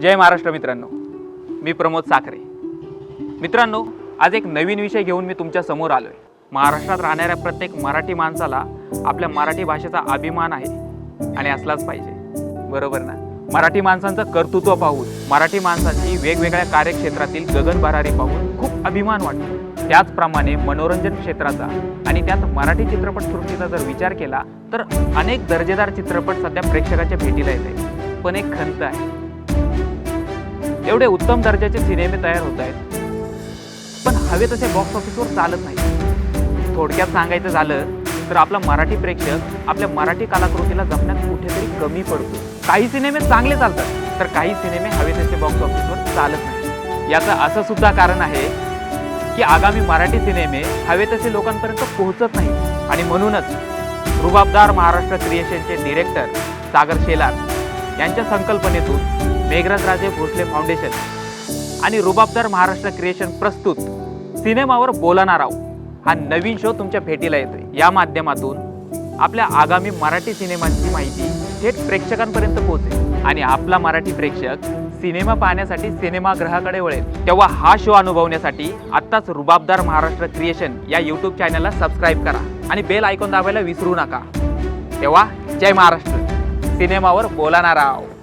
जय महाराष्ट्र मित्रांनो. मी प्रमोद साखरे. मित्रांनो आज एक नवीन विषय घेऊन मी तुमच्यासमोर आहे महाराष्ट्रात राहणाऱ्या प्रत्येक मराठी माणसाला आपल्या मराठी भाषेचा अभिमान आहे आणि असलाच पाहिजे. बरोबर ना? मराठी माणसांचं कर्तृत्व पाहून मराठी माणसांची वेगवेगळ्या कार्यक्षेत्रातील गगन भरारी पाहून खूप अभिमान वाटतो. त्याचप्रमाणे मनोरंजन क्षेत्राचा आणि त्यात मराठी चित्रपटसृष्टीचा जर विचार केला तर अनेक दर्जेदार चित्रपट सध्या प्रेक्षकाच्या भेटीला येत आहे पण एक खंत आहे एवढे उत्तम दर्जाचे सिनेमे तयार होत आहेत. पण हवे तसे बॉक्स ऑफिसवर चालत नाही थोडक्यात सांगायचं झालं तर आपला मराठी प्रेक्षक आपल्या मराठी कलाकृतीला जपण्यात कुठेतरी कमी पडतो. काही सिनेमे चांगले चालतात तर काही सिनेमे हवे तसे बॉक्स ऑफिसवर चालत नाही याचं असं सुद्धा कारण आहे की आगामी मराठी सिनेमे हवे तसे लोकांपर्यंत पोहोचत नाही आणि म्हणूनच रुबाबदार महाराष्ट्र क्रिएशनचे डिरेक्टर सागर शेलार यांच्या संकल्पनेतून मेघराज राजे भोसले फाउंडेशन आणि रुबाबदार महाराष्ट्र क्रिएशन प्रस्तुत सिनेमावर बोलणार आहो हा नवीन शो तुमच्या भेटीला येतोय. या माध्यमातून आपल्या आगामी मराठी सिनेमांची माहिती थेट प्रेक्षकांपर्यंत पोहोचेल. आणि आपला मराठी प्रेक्षक सिनेमा पाहण्यासाठी सिनेमागृहाकडे वळेल. तेव्हा हा शो अनुभवण्यासाठी आत्ताच रुबाबदार महाराष्ट्र क्रिएशन या यूट्यूब चॅनलला सबस्क्राईब करा आणि बेल आयकॉन दाबायला विसरू नका. तेव्हा जय महाराष्ट्र. सिनेमावर बोलणार आहोत